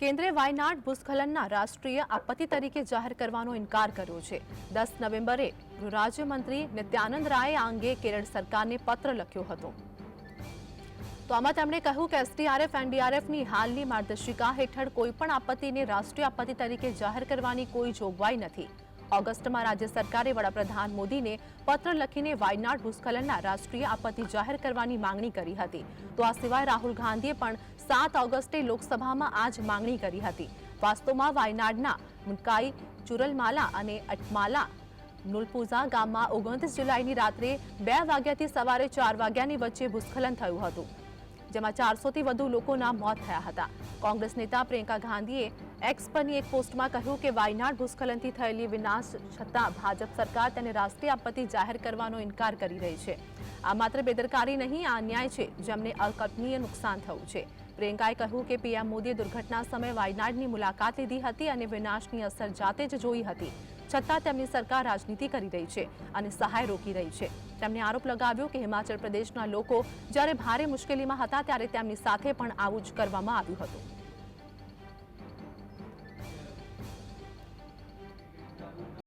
કેન્દ્રે વાયનાડ ભૂસ્ખલનના રાષ્ટ્રીય આપત્તિ તરીકે જાહેર કરવાનો ઇનકાર કર્યો છે. દસ નવેમ્બરે ગૃહરાજ્યમંત્રી નિત્યાનંદ રાયે આ અંગે કેરળ સરકારને પત્ર લખ્યો હતો. તો આમાં તેમણે કહ્યું કે એસડીઆરએફ, એનડીઆરએફની હાલની માર્ગદર્શિકા હેઠળ કોઈપણ આપત્તિને રાષ્ટ્રીય આપત્તિ તરીકે જાહેર કરવાની કોઈ જોગવાઈ નથી. ઓગસ્ટમાં રાજ્ય સરકારે વડાપ્રધાન મોદીને પત્ર લખીને વાયનાડ ભૂસ્ખલનના રાષ્ટ્રીય આપત્તિ જાહેર કરવાની માંગણી કરી હતી. તો આ સિવાય રાહુલ ગાંધીએ પણ સાત ઓગસ્ટે લોકસભામાં આ જ માંગણી કરી હતી. વાસ્તવમાં વાયનાડના મુનકાઈ, ચુરલમાલા અને અટમાલા નુલપુઝા ગામમાં ઓગણત્રીસ જુલાઈની રાત્રે બે વાગ્યાથી સવારે ચાર વાગ્યાની વચ્ચે ભૂસ્ખલન થયું હતું, જેમાં ચારસોથી વધુ લોકોના મોત થયા હતા. કોંગ્રેસ નેતા પ્રિયંકા ગાંધીએ એક્સ પરની એક પોસ્ટમાં કહ્યું કે વાયનાડ ભૂસ્ખલનથી થયેલી વિનાશ છતાં ભાજપ સરકાર તેને રાષ્ટ્રીય આપત્તિ જાહેર કરવાનો ઇનકાર કરી રહી છે. આ માત્ર બેદરકારી નહીં, આ અન્યાય છે, જેમને અકલ્પનીય નુકસાન થયું છે. પ્રિયંકાએ કહ્યું કે પીએમ મોદીએ દુર્ઘટના સમયે વાયનાડની મુલાકાત લીધી હતી અને વિનાશની અસર જાતે જ જોઈ હતી. છતાં તેમની સરકાર રાજનીતિ કરી રહી છે અને સહાય રોકી રહી છે. તેમણે આરોપ લગાવ્યો કે હિમાચલ પ્રદેશના લોકો જ્યારે ભારે મુશ્કેલીમાં હતા ત્યારે તેમની સાથે પણ આવું જ કરવામાં આવ્યું હતું.